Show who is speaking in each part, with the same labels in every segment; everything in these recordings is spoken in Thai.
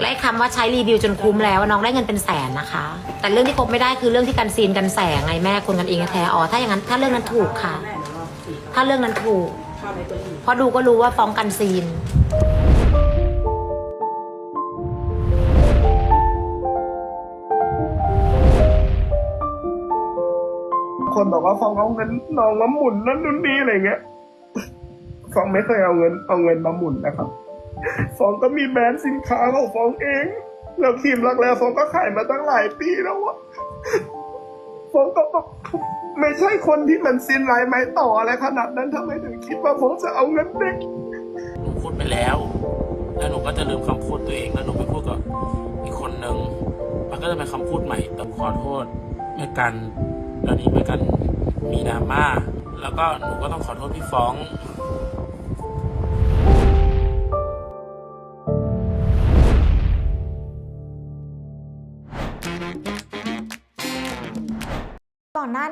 Speaker 1: และคำว่าใช้รีวิวจนคุ้มแล้วน้องได้เงินเป็นแสนนะคะ แต่เรื่องที่คบไม่ได้คือเรื่องที่กันซีนกันแสงไงแม่คนกันเองแท้อ๋อถ้าอย่างนั้นถ้าเรื่องนั้นถูกค่ะ ถ้าเรื่องนั้นถูก
Speaker 2: เข้าในตัวอีก
Speaker 1: เพราะดูก็รู้ว่าฟ้องกันซีน
Speaker 3: คนบอกว่าฟองเอาเงินน้องมาหมุนนั่นนู่นนี่อะไรเงี้ยฟองไม่เคยเอาเงินเอาเงินมาหมุนนะครับ ฟองก็มีแบรนด์สินค้าของฟองเอง แล้วครีมรักแร้ฟองก็ขายมาตั้งหลายปีแล้วอะฟองก็แบบไม่ใช่คนที่มันซินไลไม้ต่ออะไรขนาดนั้นทำไมถึงคิดว่าฟองจะเอาเงินเด็ก
Speaker 4: หนูพูดไปแล้ว แล้วหนูก็จะลืมคำพูดตัวเองแล้วหนูไปพูดกับอีกคนนึงมันก็จะเป็นคำพูดใหม่แต่ขอโทษแม่กันตอนนี้แม่กันมีดราม่าแล้วก็หนูก็ต้องขอโทษพี่ฟ้อง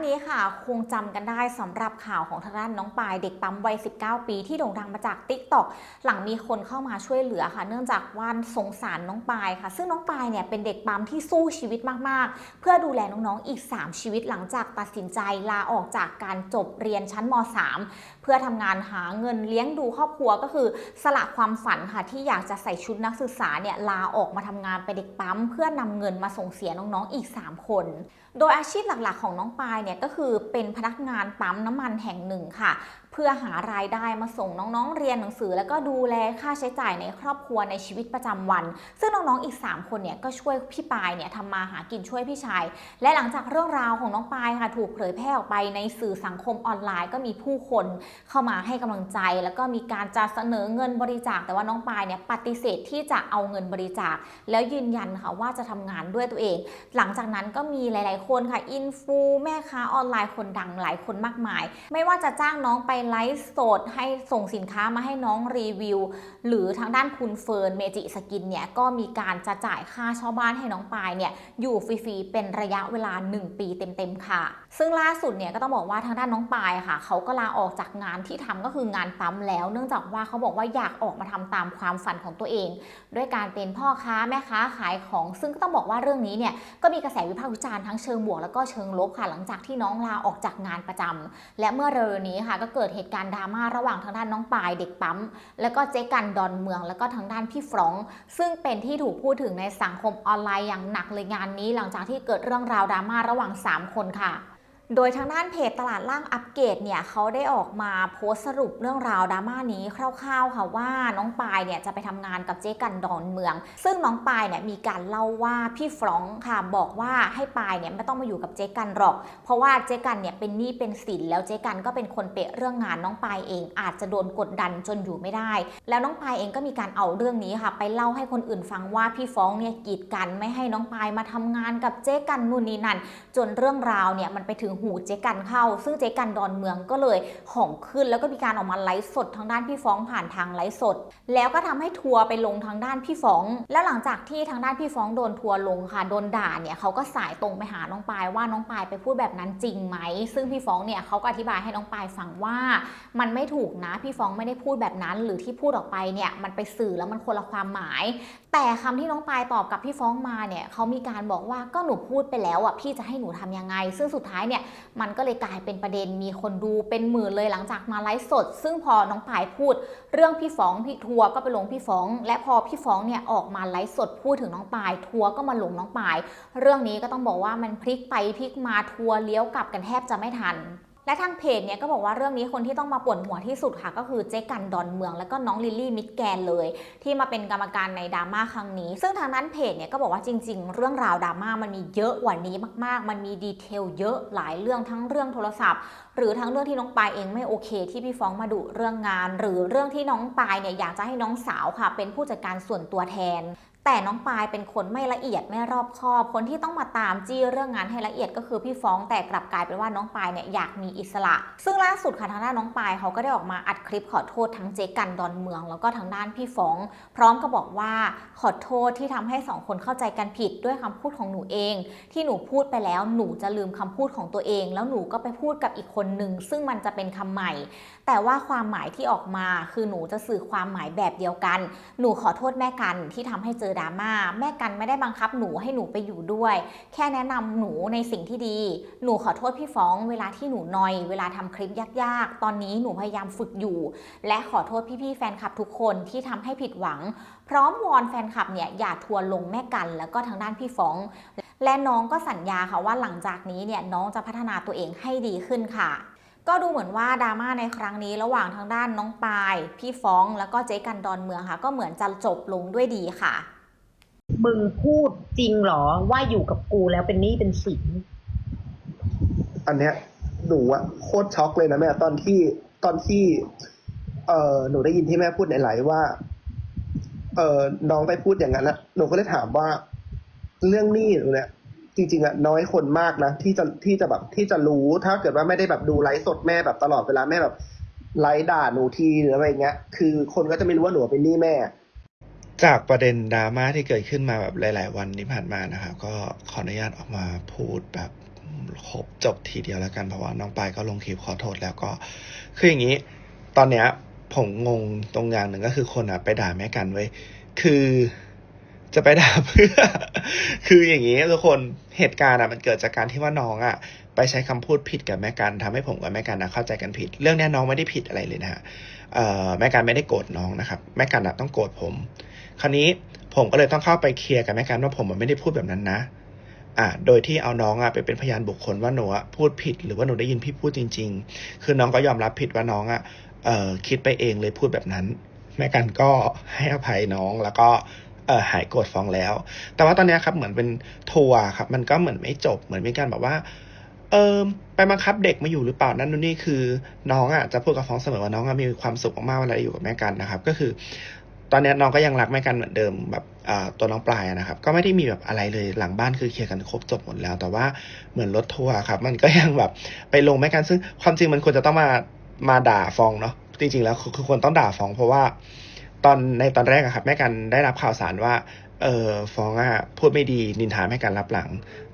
Speaker 4: า
Speaker 5: นี้ค่ะคงจำกันได้สำหรับข่าวของทางด้านน้องปายเด็กปั๊มวัย 19 ปีที่โด่งดังมาจาก t ิ k t o k หลังมีคนเข้ามาช่วยเหลือค่ะ เนื่องจากว่าสงสารน้องปายค่ะ ซึ่งน้องปายเนี่ยเป็นเด็กปั๊มที่สู้ชีวิตมากๆ เพื่อดูแลน้องๆอีก 3 ชีวิตหลังจากตัดสินใจลาออกจากการจบเรียนชั้นม .3 เพื่อทำงานหาเงินเลี้ยงดูครอบครัวก็คือสละความฝันค่ะที่อยากจะใส่ชุดนักศึกษาเนี่ยลาออกมาทำงานเป็นเด็กปั๊ม เพื่อนำเงินมาส่งเสียน้องๆอีก 3 คนโดยอาชีพหลักๆ ของน้องปายเนี่ยก็คือเป็นพนักงานปั๊มน้ำมันแห่งหนึ่งค่ะเพื่อหารายได้มาส่งน้องๆเรียนหนังสือ แล้วก็ดูแลค่าใช้จ่ายในครอบครัวในชีวิตประจำวัน ซึ่งน้องๆอีก 3 คนเนี่ยก็ช่วยพี่ปายเนี่ยทำมาหากินช่วยพี่ชาย และหลังจากเรื่องราวของน้องปายค่ะถูกเผยแพร่ออกไปในสื่อสังคมออนไลน์ ก็มีผู้คนเข้ามาให้กำลังใจ แล้วก็มีการจะเสนอเงินบริจาค แต่ว่าน้องปายเนี่ยปฏิเสธที่จะเอาเงินบริจาค แล้วยืนยันค่ะว่าจะทำงานด้วยตัวเอง หลังจากนั้นก็มีหลาย ๆ คนค่ะอินฟูแม่ค้าออนไลน์คนดังหลายคนมากมาย ไม่ว่าจะจ้างน้องไปไลฟ์สดให้ส่งสินค้ามาให้น้องรีวิว หรือทางด้านคุณเฟิร์นเมจิสกินเนี่ยก็มีการจะจ่ายค่าเช่าบ้านให้น้องปายเนี่ยอยู่ฟรีๆเป็นระยะเวลา 1 ปีเต็มๆค่ะ ซึ่งล่าสุดเนี่ยก็ต้องบอกว่าทางด้านน้องปายค่ะเขาก็ลาออกจากงานที่ทำก็คืองานปั๊มแล้ว เนื่องจากว่าเขาบอกว่าอยากออกมาทำตามความฝันของตัวเอง ด้วยการเป็นพ่อค้าแม่ค้าขายของ ซึ่งก็ต้องบอกว่าเรื่องนี้เนี่ยก็มีกระแสวิพากษ์วิจารณ์ทั้งเชิงบวกแล้วก็เชิงลบค่ะหลังจากที่น้องลาออกจากงานประจำและเมื่อเร็วนี้ค่ะก็เกิดเหตุการณ์ดราม่าระหว่างทางด้านน้องปายเด็กปั๊ม แล้วก็เจ๊กันดอนเมือง แล้วก็ทางด้านพี่ฟรอง ซึ่งเป็นที่ถูกพูดถึงในสังคมออนไลน์อย่างหนักเลยงานนี้ หลังจากที่เกิดเรื่องราวดราม่าระหว่าง 3 คนค่ะ โดยทางด้านเพจตลาดล่างอัปเกรดเนี่ยเขาได้ออกมาโพสต์สรุปเรื่องราวดราม่านี้คร่าวๆค่ะว่าน้องปายเนี่ยจะไปทำงานกับเจ๊กันดอนเมือง ซึ่งน้องปายเนี่ยมีการเล่าว่าพี่ฟรองค่ะบอกว่าให้ปายเนี่ยไม่ต้องมาอยู่กับเจ๊กันหรอก เพราะว่าเจ๊กันเนี่ยเป็นหนี้เป็นสินแล้วเจ๊กันก็เป็นคนเปะเรื่องงานน้องปายเอง อาจจะโดนกดดันจนอยู่ไม่ได้ แล้วน้องปายเองก็มีการเอาเรื่องนี้ค่ะ ไปเล่าให้คนอื่นฟังว่าพี่ฟ้องเนี่ยกีดกันไม่ให้น้องปายมาทำงานกับเจ๊กันนู่นนี่นั่นจนเรื่องราวเนี่ยมันไปถึงหูเจ๊กันเข้า ซึ่งเจ๊กันดอนเมืองก็เลยของขึ้น แล้วก็มีการออกมาไลฟ์สดทางด้านพี่ฟ้องผ่านทางไลฟ์สด แล้วก็ทำให้ทัวร์ไปลงทางด้านพี่ฟ้อง แล้วหลังจากที่ทางด้านพี่ฟ้องโดนทัวร์ลงค่ะโดนด่าเนี่ยเขาก็สายตรงไปหาน้องปายว่าน้องปายไปพูดแบบนั้นจริงไหม ซึ่งพี่ฟ้องเนี่ยเขาก็อธิบายให้น้องปายฟังว่า มันไม่ถูกนะพี่ฟ้องไม่ได้พูดแบบนั้น หรือที่พูดออกไปเนี่ยมันไปสื่อแล้วมันคนละความหมาย แต่คำที่น้องปายตอบกับพี่ฟ้องมาเนี่ยเขามีการบอกว่าก็หนูพูดไปแล้วอะพี่จะให้หนูทำยังไง ซึ่งสุดท้ายเนี่ยมันก็เลยกลายเป็นประเด็นมีคนดูเป็นหมื่นเลยหลังจากมาไลฟ์สด ซึ่งพอน้องปายพูด เรื่องพี่ฟ้องพี่ทัวร์ก็ไปลงพี่ฟ้อง และพอพี่ฟ้องเนี่ยออกมาไลฟ์สดพูดถึงน้องปาย ทัวร์ก็มาลงน้องปาย เรื่องนี้ก็ต้องบอกว่ามันพลิกไปพลิกมาทัวร์เลี้ยวกลับกันแทบจะไม่ทัน และทางเพจเนี่ยก็บอกว่าเรื่องนี้คนที่ต้องมาปวดหัวที่สุดค่ะ ก็คือเจ๊กันดอนเมือง แล้วก็น้องลิลลี่มิดแกนเลย ที่มาเป็นกรรมการในดราม่าครั้งนี้ ซึ่งทางนั้นเพจเนี่ยก็บอกว่าจริง ๆ เรื่องราวดราม่ามันมีเยอะกว่านี้มากๆ มันมีดีเทลเยอะหลายเรื่องทั้งเรื่องโทรศัพท์ หรือทั้งเรื่องที่น้องปายเองไม่โอเค ที่พี่ฟ้องมาดุเรื่องงาน หรือเรื่องที่น้องปายเนี่ยอยากจะให้น้องสาวค่ะ เป็นผู้จัดการส่วนตัวแทนแต่น้องปายเป็นคนไม่ละเอียดไม่รอบคอบ คนที่ต้องมาตามจี้เรื่องงานให้ละเอียดก็คือพี่ฟ้องแต่กลับกลายเป็นว่าน้องปายเนี่ยอยากมีอิสระ ซึ่งล่าสุดค่ะทางด้านน้องปายเขาก็ได้ออกมาอัดคลิปขอโทษทั้งเจ๊กันดอนเมือง แล้วก็ทางด้านพี่ฟ้อง พร้อมกับบอกว่าขอโทษที่ทำให้สองคนเข้าใจกันผิดด้วยคำพูดของหนูเอง ที่หนูพูดไปแล้วหนูจะลืมคำพูดของตัวเอง แล้วหนูก็ไปพูดกับอีกคนหนึ่งซึ่งมันจะเป็นคำใหม่ แต่ว่าความหมายที่ออกมาคือหนูจะสื่อความหมายแบบเดียวกัน หนูขอโทษแม่กันที่ทำให้เจอดราม่าแม่กันไม่ได้บังคับหนูให้หนูไปอยู่ด้วย แค่แนะนำหนูในสิ่งที่ดี หนูขอโทษพี่ฟ้องเวลาที่หนูนอย เวลาทำคลิปยากๆ ตอนนี้หนูพยายามฝึกอยู่ และขอโทษพี่ๆแฟนคลับทุกคนที่ทำให้ผิดหวัง พร้อมวอนแฟนคลับเนี่ยอย่าทัวลงแม่กัน แล้วก็ทางด้านพี่ฟ้อง และน้องก็สัญญาค่ะว่าหลังจากนี้เนี่ยน้องจะพัฒนาตัวเองให้ดีขึ้นค่ะก็ดูเหมือนว่าดราม่าในครั้งนี้ระหว่างทางด้านน้องปาย พี่ฟ้อง แล้วก็เจ๊กันดอนเมืองค่ะ ก็เหมือนจะจบลงด้วยดีค่ะ
Speaker 1: มึงพูดจริงเหรอ ว่าอยู่กับกูแล้วเป็นหนี้เป็นสิน
Speaker 3: อันเนี้ยหนูอะโคตรช็อกเลยนะแม่ตอนที่ตอนที่ เออหนูได้ยินที่แม่พูดในไลฟ์ว่า เออน้องไปพูดอย่างนั้นนะหนูก็เลยถามว่า เรื่องหนี้หนูเนี่ยจริงๆอะน้อยคนมากนะที่จะที่จะแบบที่จะรู้ถ้าเกิดว่าไม่ได้แบบดูไลฟ์สดแม่แบบตลอดเวลาแม่แบบไลฟ์ด่าหนูทีหรืออะไรเงี้ย คือคนก็จะไม่รู้ว่าหนูเป็นหนี้แม่
Speaker 2: จากประเด็นดราม่าที่เกิดขึ้นมาแบบหลาย ๆ วันที่ผ่านมานะครับก็ขออนุญาตออกมาพูดแบบครบจบทีเดียวแล้วกันเพราะว่าน้องปายก็ลงคลิปขอโทษแล้วก็ คืออย่างนี้ ตอนเนี้ยผมงงตรงอย่างหนึ่งก็คือคนอะไปด่าแม่กันไว้ยคือจะไปด่าเพื่อ คืออย่างนี้ทุกคนเหตุการณ์อะมันเกิดจากการที่ว่าน้องอะไปใช้คำพูดผิดกับแม่กันทำให้ผมกับแม่กันนะเข้าใจกันผิด เรื่องเนี้ยน้องไม่ได้ผิดอะไรเลยนะฮะแม่กันไม่ได้โกรธน้องนะครับ แม่กันอะต้องโกรธผม คราวนี้ผมก็เลยต้องเข้าไปเคลียร์กับแม่กันว่าผมไม่ได้พูดแบบนั้นนะ อ่า โดยที่เอาน้องอะไปเป็นพยานบุคคลว่าหนูอะพูดผิด หรือว่าหนูได้ยินพี่พูดจริง ๆ คือน้องก็ยอมรับผิดว่าน้องอะเอ่อคิดไปเองเลยพูดแบบนั้น แม่กันก็ให้อภัยน้องแล้วก็เอ่อหายโกรธฟ้องแล้ว แต่ว่าตอนนี้ครับเหมือนเป็นทัวร์ครับ มันก็เหมือนไม่จบ เหมือนมีการแบบว่า เออไปบังคับเด็กมาอยู่หรือเปล่านั่นนู่นนี่คือ น้องอะจะพูดกับฟ้องเสมอว่าน้องอะมีความสุขมากๆเวลาอยู่กับแม่กันนะครับ ก็คือ ตอนนี้น้องก็ยังรักแม่กันเหมือนเดิมแบบตัวน้องปลายนะครับ ก็ไม่ได้มีแบบอะไรเลยหลังบ้านคือเคลียร์กันครบจบหมดแล้ว แต่ว่าเหมือนรถทัวร์ครับ มันก็ยังแบบไปลงแม่กันซึ่งความจริงมันควรจะต้องมามาด่าฟองเนาะจริงๆแล้วคือควรต้องด่าฟองเพราะว่า ตอนในตอนแรกอะครับแม่กันได้รับข่าวสารว่าเออฟองอะพูดไม่ดีนินทาแม่กันรับหลัง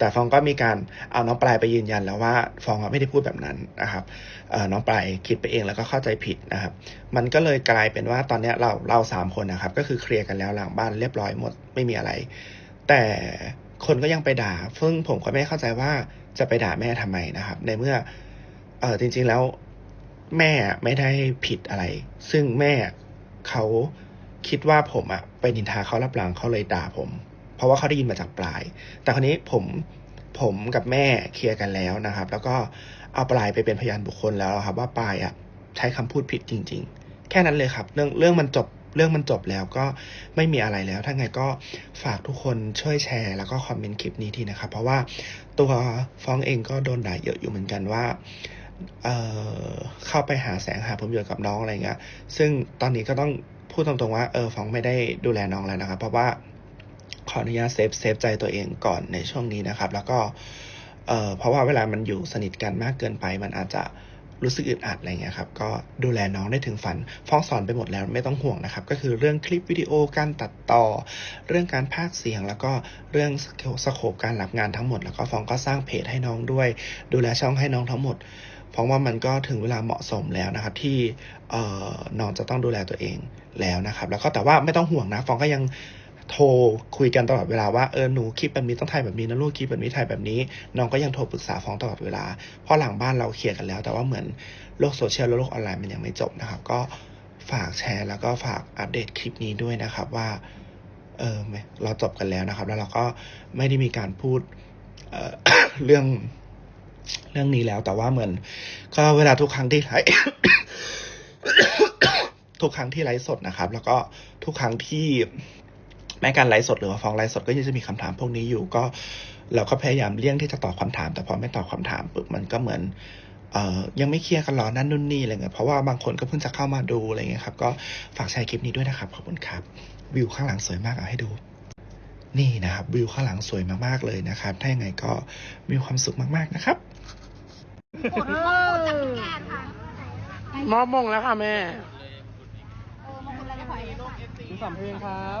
Speaker 2: แต่ฟองก็มีการเอาน้องปลายไปยืนยันแล้วว่าฟองไม่ได้พูดแบบนั้นนะครับน้องปลายคิดไปเองแล้วก็เข้าใจผิดนะครับ มันก็เลยกลายเป็นว่าตอนนี้เราเราสามคนนะครับก็คือเคลียร์กันแล้วหลังบ้านเรียบร้อยหมดไม่มีอะไร แต่คนก็ยังไปด่าซึ่งผมก็ไม่เข้าใจว่าจะไปด่าแม่ทำไมนะครับ ในเมื่อเออจริง ๆแล้วแม่ไม่ได้ผิดอะไร ซึ่งแม่เขาคิดว่าผมอะไปนินทาเขารับหลังเขาเลยด่าผม เพราะว่าเขาได้ยินมาจากปลาย แต่คราวนี้ผมผมกับแม่เคลียร์กันแล้วนะครับ แล้วก็เอาปลายไปเป็นพยานบุคคลแล้วครับ ว่าปลายอะใช้คำพูดผิดจริง ๆ แค่นั้นเลยครับ เรื่องเรื่องมันจบเรื่องมันจบแล้วก็ไม่มีอะไรแล้ว ถ้าไงก็ฝากทุกคนช่วยแชร์ แล้วก็คอมเมนต์คลิปนี้ทีนะครับ เพราะว่าตัวฟ้องเองก็โดนด่าเยอะอยู่เหมือนกันว่าเอ่อเข้าไปหาแสงหาผลประโยชน์กับน้องอะไรเงี้ย ซึ่งตอนนี้ก็ต้องพูดตรงๆว่าเออฟองไม่ได้ดูแลน้องแล้วนะครับ เพราะว่า ขออนุญาตเซฟเซฟใจตัวเองก่อนในช่วงนี้นะครับ แล้วก็เอ่อเพราะว่าเวลามันอยู่สนิทกันมากเกินไป มันอาจจะรู้สึกอึดอัดอะไรเงี้ยครับ ก็ดูแลน้องได้ถึงฝัน ฟ้องสอนไปหมดแล้วไม่ต้องห่วงนะครับ ก็คือเรื่องคลิปวิดีโอการตัดต่อ เรื่องการพากเสียง แล้วก็เรื่องสโคปการรับงานทั้งหมด แล้วก็ฟ้องก็สร้างเพจให้น้องด้วย ดูแลช่องให้น้องทั้งหมด เพราะว่ามันก็ถึงเวลาเหมาะสมแล้วนะครับ ที่เอ่อน้องจะต้องดูแลตัวเองแล้วนะครับ แล้วก็แต่ว่าไม่ต้องห่วงนะ ฟ้องก็ยัง โทรคุยกันตลอดเวลาว่าเออหนูคลิปแบบนี้ต้องถ่ายแบบนี้นะลูกคลิปแบบนี้ถ่ายแบบนี้ น้องก็ยังโทรปรึกษาฟ้องตลอดเวลาเพราะหลังบ้านเราเคลียร์กันแล้ว แต่ว่าเหมือนโลกโซเชียลและโลกออนไลน์มันยังไม่จบนะครับ ก็ฝากแชร์ แล้วก็ฝากอัปเดตคลิปนี้ด้วยนะครับว่าเออเราจบกันแล้วนะครับ แล้วเราก็ไม่ได้มีการพูดเออเรื่องเรื่องนี้แล้วแต่ว่าเหมือน ก็เวลาทุกครั้งที่ไลฟ์ทุกครั้งที่ไลฟ์สดนะครับ แล้วก็ทุกครั้งที่ แม้การไลฟ์สดหรือว่าฟ้องไลฟ์สดก็ยังจะมีคำถามพวกนี้อยู่ก็เราก็พยายามเลี่ยงที่จะตอบคำถาม แต่พอไม่ตอบคำถามปุ๊บมันก็เหมือนเอ่อยังไม่เคลียร์กันหรอนั่นนู่นนี่อะไรเงี้ยเพราะว่าบางคนก็เพิ่งจะเข้ามาดูอะไรเงี้ยครับก็ฝากแชร์คลิปนี้ด้วยนะครับขอบคุณครับวิวข้างหลังสวยมากเอาให้ดูนี่นะครับวิวข้างหลังสวยมากๆเลยนะครับ ถ้ายังไงก็มีความสุขมากๆนะครับ
Speaker 4: มอบมงแล้วค่ะแม่
Speaker 3: สามเพลงครับ